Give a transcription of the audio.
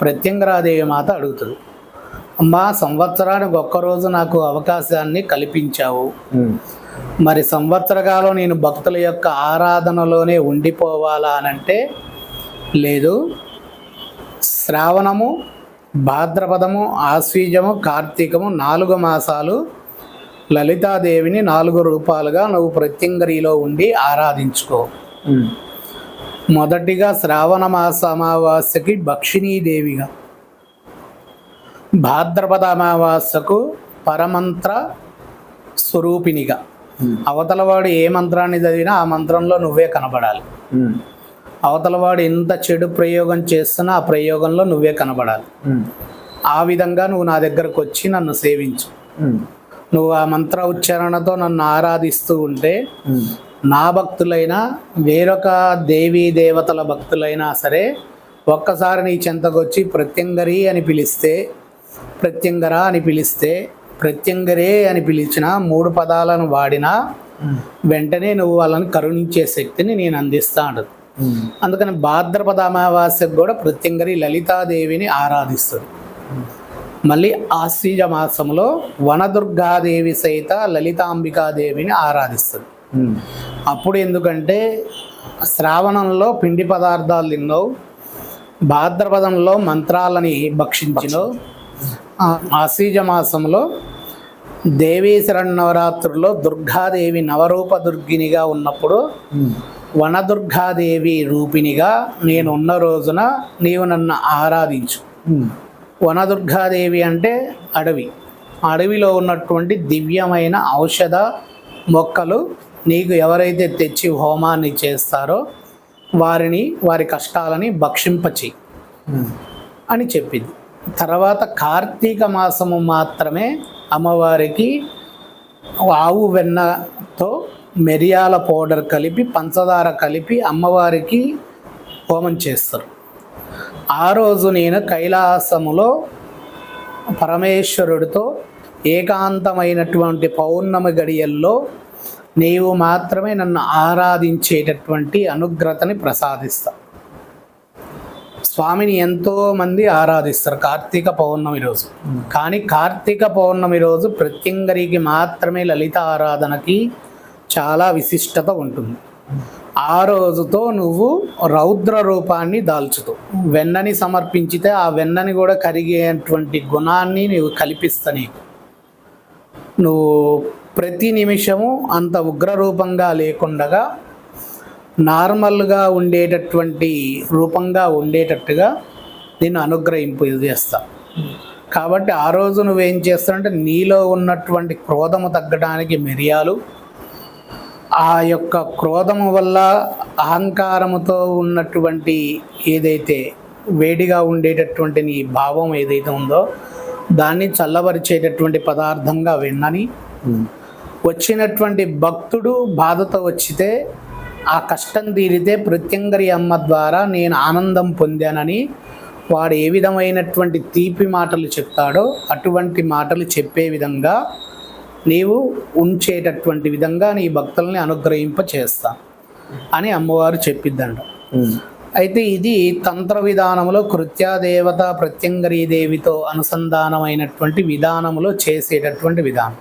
ప్రత్యంగరాదేవి మాత అడుగుతుంది అమ్మా సంవత్సరానికి ఒక్కరోజు నాకు అవకాశాన్ని కల్పించావు. మరి సంవత్సర కాలం నేను భక్తుల యొక్క ఆరాధనలోనే ఉండిపోవాలా అనంటే లేదు. శ్రావణము భాద్రపదము ఆశ్వీజము కార్తీకము నాలుగు మాసాలు లలితాదేవిని నాలుగు రూపాలుగా నువ్వు ప్రత్యంగరిలో ఉండి ఆరాధించుకో. మొదటిగా శ్రావణ మాస అమావాస్యకి భక్షిణీదేవిగా. భాద్రపద అమావాస్యకు పరమంత్ర స్వరూపిణిగా. అవతలవాడు ఏ మంత్రాన్ని చదివినా ఆ మంత్రంలో నువ్వే కనబడాలి. అవతలవాడు ఎంత చెడు ప్రయోగం చేస్తున్నా ఆ ప్రయోగంలో నువ్వే కనబడాలి. ఆ విధంగా నువ్వు నా దగ్గరకు వచ్చి నన్ను సేవించు. నువ్వు ఆ మంత్ర ఉచ్చారణతో నన్ను ఆరాధిస్తూ ఉంటే నా భక్తులైనా వేరొక దేవీ దేవతల భక్తులైనా సరే ఒక్కసారి నీ చెంతకొచ్చి ప్రత్యంగరి అని పిలిస్తే ప్రత్యంగర అని పిలిస్తే ప్రత్యంగరే అని పిలిచిన మూడు పదాలను వాడినా వెంటనే నువ్వు వాళ్ళని కరుణించే శక్తిని నేను అందిస్తాను అందుకని భాద్రపద అమావాస్యకు కూడా ప్రత్యంగరి లలితాదేవిని ఆరాధిస్తుంది. మళ్ళీ ఆశ్వీజ మాసంలో వనదుర్గాదేవి సహిత లలితాంబికాదేవిని ఆరాధిస్తుంది. అప్పుడు ఎందుకంటే శ్రావణంలో పిండి పదార్థాలు తిన్నావు భాద్రపదంలో మంత్రాలని భక్షించినావు ఆ ఆశ్వీజ మాసంలో దేవీ శరణవరాత్రుల్లో దుర్గాదేవి నవరూప దుర్గినిగా ఉన్నప్పుడు వనదుర్గాదేవి రూపిణిగా నేను ఉన్న రోజున నీవు నన్ను ఆరాధించు. వనదుర్గాదేవి అంటే అడవి. అడవిలో ఉన్నటువంటి దివ్యమైన ఔషధ మొక్కలు నీకు ఎవరైతే తెచ్చి హోమాన్ని చేస్తారో వారిని వారి కష్టాలని భక్షింపచి అని చెప్పింది. తర్వాత కార్తీక మాసము మాత్రమే అమ్మవారికి ఆవు వెన్నతో మిరియాల పౌడర్ కలిపి పంచదార కలిపి అమ్మవారికి హోమం చేస్తారు. ఆ రోజు నేను కైలాసములో పరమేశ్వరుడితో ఏకాంతమైనటువంటి పౌర్ణమి గడియల్లో నీవు మాత్రమే నన్ను ఆరాధించేటటువంటి అనుగ్రతని ప్రసాదిస్తా స్వామిని ఎంతోమంది ఆరాధిస్తారు కార్తీక పౌర్ణమి రోజు. కానీ కార్తీక పౌర్ణమి రోజు ప్రత్యంగరికి మాత్రమే లలిత ఆరాధనకి చాలా విశిష్టత ఉంటుంది. ఆ రోజుతో నువ్వు రౌద్ర రూపాన్ని దాల్చుతావు వెన్నని సమర్పించితే ఆ వెన్నని కూడా కరిగేటువంటి గుణాన్ని నువ్వు కల్పిస్తా నీకు. నువ్వు ప్రతి నిమిషము అంత ఉగ్ర రూపంగా లేకుండగా నార్మల్గా ఉండేటటువంటి రూపంగా ఉండేటట్టుగా నేను అనుగ్రహింపు చేస్తా. కాబట్టి ఆ రోజు నువ్వేం చేస్తావంటే నీలో ఉన్నటువంటి క్రోధము తగ్గడానికి మిరియాలు ఆ యొక్క క్రోధము వల్ల అహంకారముతో ఉన్నటువంటి ఏదైతే వేడిగా ఉండేటటువంటి నీ భావం ఏదైతే ఉందో దాన్ని చల్లబరిచేటటువంటి పదార్థంగా వెన్నని. వచ్చినటువంటి భక్తుడు బాధతో వచ్చితే ఆ కష్టం తీరితే ప్రత్యంగరి అమ్మ ద్వారా నేను ఆనందం పొందానని వాడు ఏ విధమైనటువంటి తీపి మాటలు చెప్తాడో అటువంటి మాటలు చెప్పే విధంగా నీవు ఉంచేటటువంటి విధంగా నీ భక్తుల్ని అనుగ్రహింప చేస్తా అని అమ్మవారు చెప్పిద్దంట. అయితే ఇది తంత్ర విధానంలో కృత్యాదేవత ప్రత్యంగరీ దేవితో అనుసంధానమైనటువంటి విధానంలో చేసేటటువంటి విధానం.